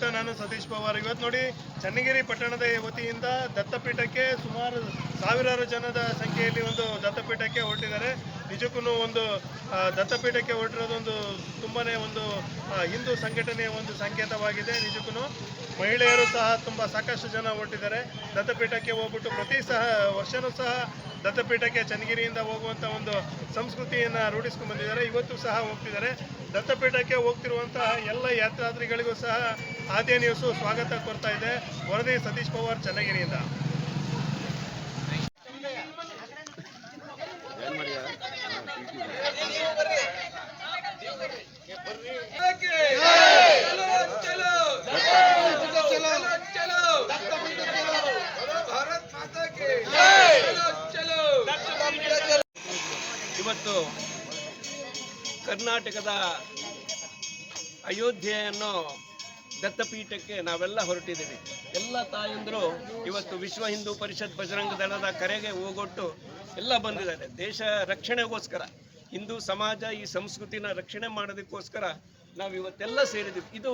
ನಾನು ಸತೀಶ್ ಪವಾರ್ ಇವತ್ತು ನೋಡಿ ಚನ್ನಗಿರಿ ಪಟ್ಟಣದ ವತಿಯಿಂದ ದತ್ತಪೀಠಕ್ಕೆ ಸುಮಾರು ಸಾವಿರಾರು ಜನದ ಸಂಖ್ಯೆಯಲ್ಲಿ ಒಂದು ದತ್ತಪೀಠಕ್ಕೆ ಹೊರಟಿದ್ದಾರೆ. ನಿಜಕ್ಕೂ ಒಂದು ದತ್ತಪೀಠಕ್ಕೆ ಹೊರಟಿರೋದೊಂದು ತುಂಬಾನೇ ಒಂದು ಹಿಂದೂ ಸಂಘಟನೆಯ ಒಂದು ಸಂಕೇತವಾಗಿದೆ. ನಿಜಕ್ಕೂ ಮಹಿಳೆಯರು ಸಹ ತುಂಬ ಸಾಕಷ್ಟು ಜನ ಹೊರಟಿದ್ದಾರೆ. ದತ್ತಪೀಠಕ್ಕೆ ಹೋಗ್ಬಿಟ್ಟು ಪ್ರತಿ ಸಹ, ವರ್ಷನೂ ಸಹ ದತ್ತಪೀಠಕ್ಕೆ ಚನ್ನಗಿರಿಯಿಂದ ಹೋಗುವಂಥ ಒಂದು ಸಂಸ್ಕೃತಿಯನ್ನು ರೂಢಿಸ್ಕೊಂಡು ಬಂದಿದ್ದಾರೆ. ಇವತ್ತು ಸಹ ಹೋಗ್ತಿದ್ದಾರೆ. ದತ್ತಪೀಠಕ್ಕೆ ಹೋಗ್ತಿರುವಂತಹ ಎಲ್ಲ ಯಾತ್ರಾರ್ಥಿಗಳಿಗೂ ಸಹ ಆದ್ಯ ನ್ಯೂಸು ಸ್ವಾಗತ ಕೋರ್ತಾ ಇದೆ. ವರದಿ ಸತೀಶ್ ಪವಾರ್, ಚನ್ನಗಿರಿಯಿಂದ. ಇವತ್ತು ಕರ್ನಾಟಕದ ಅಯೋಧ್ಯೆಯನ್ನು ದತ್ತಪೀಠಕ್ಕೆ ನಾವೆಲ್ಲ ಹೊರಟಿದ್ದೀವಿ. ಎಲ್ಲ ತಾಯಂದರು ಇವತ್ತು ವಿಶ್ವ ಹಿಂದೂ ಪರಿಷತ್ ಬಜರಂಗ ದಳದ ಕರೆಗೆ ಹೋಗೊಟ್ಟು ಎಲ್ಲ ಬಂದಿದ್ದಾರೆ. ದೇಶ ರಕ್ಷಣೆಗೋಸ್ಕರ, ಹಿಂದೂ ಸಮಾಜ ಈ ಸಂಸ್ಕೃತಿನ ರಕ್ಷಣೆ ಮಾಡೋದಕ್ಕೋಸ್ಕರ ನಾವು ಇವತ್ತೆಲ್ಲ ಸೇರಿದ್ದೀವಿ. ಇದು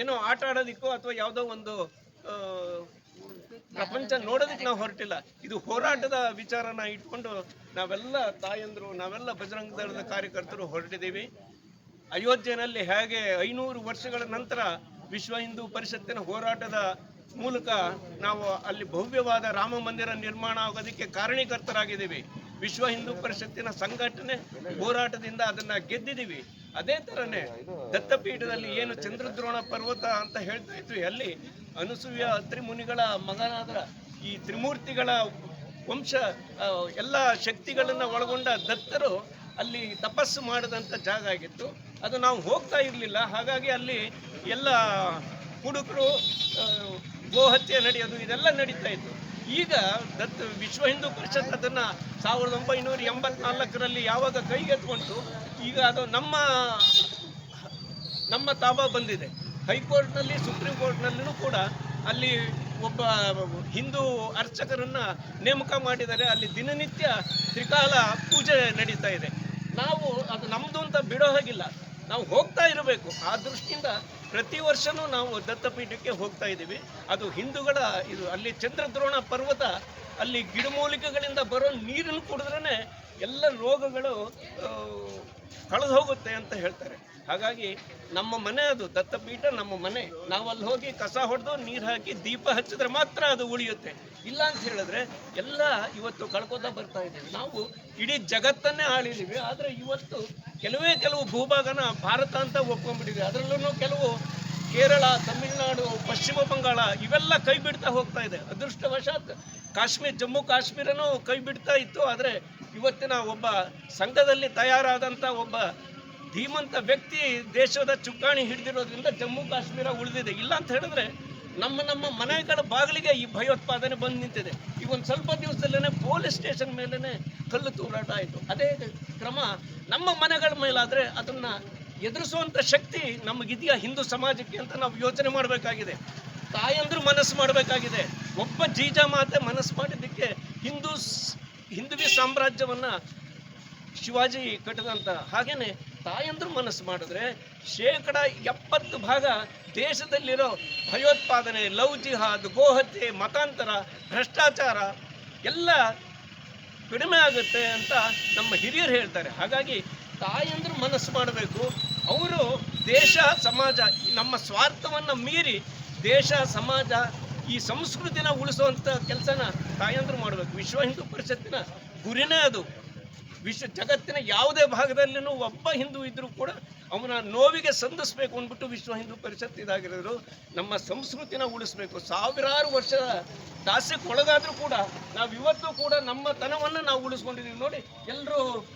ಏನೋ ಆಟ ಆಡೋದಕ್ಕೋ ಅಥವಾ ಯಾವುದೋ ಒಂದು ಪ್ರಪಂಚ ನೋಡೋದಕ್ಕೆ ನಾವು ಹೊರಟಿಲ್ಲ. ಇದು ಹೋರಾಟದ ವಿಚಾರನ ಇಟ್ಕೊಂಡು ನಾವೆಲ್ಲ ತಾಯಂದರು, ನಾವೆಲ್ಲ ಬಜರಂಗ ದಳದ ಕಾರ್ಯಕರ್ತರು ಹೊರಟಿದ್ದೀವಿ. ಅಯೋಧ್ಯೆಯಲ್ಲಿ ಹೇಗೆ ಐನೂರು ವರ್ಷಗಳ ನಂತರ ವಿಶ್ವ ಹಿಂದೂ ಪರಿಷತ್ತಿನ ಹೋರಾಟದ ಮೂಲಕ ನಾವು ಅಲ್ಲಿ ಭವ್ಯವಾದ ರಾಮ ಮಂದಿರ ನಿರ್ಮಾಣ ಆಗೋದಕ್ಕೆ ಕಾರಣೀಕರ್ತರಾಗಿದ್ದೀವಿ. ವಿಶ್ವ ಹಿಂದೂ ಪರಿಷತ್ತಿನ ಸಂಘಟನೆ ಹೋರಾಟದಿಂದ ಅದನ್ನ ಗೆದ್ದಿದ್ದೀವಿ. ಅದೇ ತರನೇ ದತ್ತಪೀಠದಲ್ಲಿ ಏನು ಚಂದ್ರದ್ರೋಣ ಪರ್ವತ ಅಂತ ಹೇಳ್ತಾ ಇದ್ವಿ, ಅಲ್ಲಿ ಅನಸೂಯ ತ್ರಿಮುನಿಗಳ ಮಗನಾದ ಈ ತ್ರಿಮೂರ್ತಿಗಳ ವಂಶ ಎಲ್ಲ ಶಕ್ತಿಗಳನ್ನ ಒಳಗೊಂಡ ದತ್ತರು ಅಲ್ಲಿ ತಪಸ್ಸು ಮಾಡಿದಂಥ ಜಾಗ ಆಗಿತ್ತು. ಅದು ನಾವು ಹೋಗ್ತಾ ಇರಲಿಲ್ಲ, ಹಾಗಾಗಿ ಅಲ್ಲಿ ಎಲ್ಲ ಹುಡುಗರು ಗೋಹತ್ಯೆ ನಡೆಯೋದು, ಇದೆಲ್ಲ ನಡೀತಾ ಇತ್ತು. ಈಗ ದತ್ ವಿಶ್ವ ಹಿಂದೂ ಪರಿಷತ್ ಅದನ್ನ ಸಾವಿರದ ಒಂಬೈನೂರ ಎಂಬತ್ನಾಲ್ಕರಲ್ಲಿ ಯಾವಾಗ ಕೈಗೆತ್ಕೊಂಡು ಈಗ ಅದು ನಮ್ಮ ನಮ್ಮ ತಾಬ ಬಂದಿದೆ. ಹೈಕೋರ್ಟ್ನಲ್ಲಿ, ಸುಪ್ರೀಂ ಕೋರ್ಟ್ನಲ್ಲೂ ಕೂಡ ಅಲ್ಲಿ ಒಬ್ಬ ಹಿಂದೂ ಅರ್ಚಕರನ್ನ ನೇಮಕ ಮಾಡಿದ್ದಾರೆ ಅಲ್ಲಿ ದಿನನಿತ್ಯ ತ್ರಿಕಾಲ ಪೂಜೆ ನಡೀತಾ ಇದೆ. ನಾವು ಅದು ನಮ್ಮದು ಅಂತ ಬಿಡೋ ಹಾಗಿಲ್ಲ. ನಾವು ಹೋಗ್ತಾ ಇರಬೇಕು. ಆ ದೃಷ್ಟಿಯಿಂದ ಪ್ರತಿ ವರ್ಷನೂ ನಾವು ದತ್ತಪೀಠಕ್ಕೆ ಹೋಗ್ತಾ ಇದ್ದೀವಿ. ಅದು ಹಿಂದೂಗಳ, ಇದು ಅಲ್ಲಿ ಚಂದ್ರದ್ರೋಣ ಪರ್ವತ, ಅಲ್ಲಿ ಗಿಡಮೂಲಿಕೆಗಳಿಂದ ಬರೋ ನೀರನ್ನು ಕುಡಿದ್ರೇ ಎಲ್ಲ ರೋಗಗಳು ಕಳೆದು ಹೋಗುತ್ತೆ ಅಂತ ಹೇಳ್ತಾರೆ. ಹಾಗಾಗಿ ನಮ್ಮ ಮನೆ ಅದು ದತ್ತಪೀಠ, ನಮ್ಮ ಮನೆ. ನಾವು ಅಲ್ಲಿ ಹೋಗಿ ಕಸ ಹೊಡೆದು ನೀರು ಹಾಕಿ ದೀಪ ಹಚ್ಚಿದ್ರೆ ಮಾತ್ರ ಅದು ಉಳಿಯುತ್ತೆ. ಇಲ್ಲ ಅಂತ ಹೇಳಿದ್ರೆ ಎಲ್ಲ ಇವತ್ತು ಕಳ್ಕೊತಾ ಬರ್ತಾ ಇದ್ದೀವಿ. ನಾವು ಇಡೀ ಜಗತ್ತನ್ನೇ ಆಳಿದ್ದೀವಿ. ಆದರೆ ಇವತ್ತು ಕೆಲವೇ ಕೆಲವು ಭೂಭಾಗನ ಭಾರತ ಅಂತ ಒಪ್ಕೊಂಡ್ಬಿಟ್ಟಿದೆ. ಅದರಲ್ಲೂ ಕೆಲವು ಕೇರಳ, ತಮಿಳುನಾಡು, ಪಶ್ಚಿಮ ಬಂಗಾಳ ಇವೆಲ್ಲ ಕೈ ಬಿಡ್ತಾ ಹೋಗ್ತಾ ಇದೆ. ಅದೃಷ್ಟವಶಾತ್ ಕಾಶ್ಮೀರ, ಜಮ್ಮು ಕಾಶ್ಮೀರನೂ ಕೈ ಬಿಡ್ತಾ ಇತ್ತು. ಆದರೆ ಇವತ್ತಿನ ಒಬ್ಬ ಸಂಘದಲ್ಲಿ ತಯಾರಾದಂಥ ಒಬ್ಬ ಧೀಮಂತ ವ್ಯಕ್ತಿ ದೇಶದ ಚುಕ್ಕಾಣಿ ಹಿಡಿದಿರೋದ್ರಿಂದ ಜಮ್ಮು ಕಾಶ್ಮೀರ ಉಳಿದಿದೆ. ಇಲ್ಲ ಅಂತ ಹೇಳಿದ್ರೆ ನಮ್ಮ ನಮ್ಮ ಮನೆಗಳ ಬಾಗಿಲಿಗೆ ಈ ಭಯೋತ್ಪಾದನೆ ಬಂದು ನಿಂತಿದೆ. ಈ ಒಂದು ಸ್ವಲ್ಪ ದಿವಸದಲ್ಲೇ ಪೊಲೀಸ್ ಸ್ಟೇಷನ್ ಮೇಲೇ ಕಲ್ಲು ತೂರಾಟ ಆಯಿತು. ಅದೇ ಕ್ರಮ ನಮ್ಮ ಮನೆಗಳ ಮೇಲಾದರೆ ಅದನ್ನ ಎದುರಿಸುವಂಥ ಶಕ್ತಿ ನಮಗಿದೆಯಾ ಹಿಂದೂ ಸಮಾಜಕ್ಕೆ ಅಂತ ನಾವು ಯೋಚನೆ ಮಾಡಬೇಕಾಗಿದೆ. ತಾಯಂದ್ರು ಮನಸ್ಸು ಮಾಡಬೇಕಾಗಿದೆ. ಒಬ್ಬ ಜೀಜ ಮಾತೆ ಮನಸ್ಸು ಮಾಡಿದ್ದಕ್ಕೆ ಹಿಂದೂ ಹಿಂದುವಿ ಸಾಮ್ರಾಜ್ಯವನ್ನ ಶಿವಾಜಿ ಕಟ್ಟದಂತ ಹಾಗೇನೆ ತಾಯಂದ್ರು ಮನಸ್ಸು ಮಾಡಿದ್ರೆ ಶೇಕಡ ಎಪ್ಪತ್ತು ಭಾಗ ದೇಶದಲ್ಲಿರೋ ಭಯೋತ್ಪಾದನೆ, ಲವ್ ಜಿಹಾದ್, ಗೋಹತ್ಯೆ, ಮತಾಂತರ, ಭ್ರಷ್ಟಾಚಾರ ಎಲ್ಲ ಕಡಿಮೆ ಆಗುತ್ತೆ ಅಂತ ನಮ್ಮ ಹಿರಿಯರು ಹೇಳ್ತಾರೆ. ಹಾಗಾಗಿ ತಾಯಂದ್ರು ಮನಸ್ಸು ಮಾಡಬೇಕು. ಅವರು ದೇಶ, ಸಮಾಜ, ನಮ್ಮ ಸ್ವಾರ್ಥವನ್ನು ಮೀರಿ ದೇಶ, ಸಮಾಜ, ಈ ಸಂಸ್ಕೃತಿನ ಉಳಿಸುವಂಥ ಕೆಲಸನ ತಾಯಂದ್ರು ಮಾಡಬೇಕು. ವಿಶ್ವ ಹಿಂದೂ ಪರಿಷತ್ತಿನ ಗುರಿನೇ ಅದು. ವಿಶ್ವ ಜಗತ್ತಿನ ಯಾವುದೇ ಭಾಗದಲ್ಲಿನೂ ಒಬ್ಬ ಹಿಂದೂ ಇದ್ದರೂ ಕೂಡ ಅವನ ನೋವಿಗೆ ಸಂಧಿಸ್ಬೇಕು ಅಂದ್ಬಿಟ್ಟು ವಿಶ್ವ ಹಿಂದೂ ಪರಿಷತ್ ಇದಾಗಿರೋರು ನಮ್ಮ ಸಂಸ್ಕೃತಿನ ಉಳಿಸ್ಬೇಕು. ಸಾವಿರಾರು ವರ್ಷದ ದಾಸ್ಯಕ್ಕೆ ಒಳಗಾದ್ರೂ ಕೂಡ ನಾವು ಇವತ್ತು ಕೂಡ ನಮ್ಮ ತನವನ್ನು ನಾವು ಉಳಿಸ್ಕೊಂಡಿದ್ದೀವಿ ನೋಡಿ ಎಲ್ಲರೂ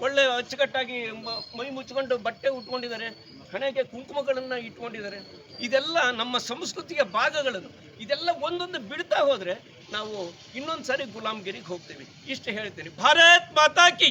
ಒಳ್ಳೆ ಅಚ್ಚುಕಟ್ಟಾಗಿ ಮ- ಮುಚ್ಕೊಂಡು ಬಟ್ಟೆ ಉಟ್ಕೊಂಡಿದ್ದಾರೆ. ಹಣೆಗೆ ಕುಂಕುಮಗಳನ್ನು ಇಟ್ಕೊಂಡಿದ್ದಾರೆ. ಇದೆಲ್ಲ ನಮ್ಮ ಸಂಸ್ಕೃತಿಯ ಭಾಗಗಳನ್ನು ಇದೆಲ್ಲ ಒಂದೊಂದು ಬಿಡ್ತಾ ಹೋದ್ರೆ ನಾವು ಇನ್ನೊಂದು ಸಾರಿ ಗುಲಾಮ್ಗಿರಿಗೆ ಹೋಗ್ತೇವೆ. ಇಷ್ಟು ಹೇಳ್ತೇನೆ. ಭಾರತ್ ಮಾತಾ ಕಿ.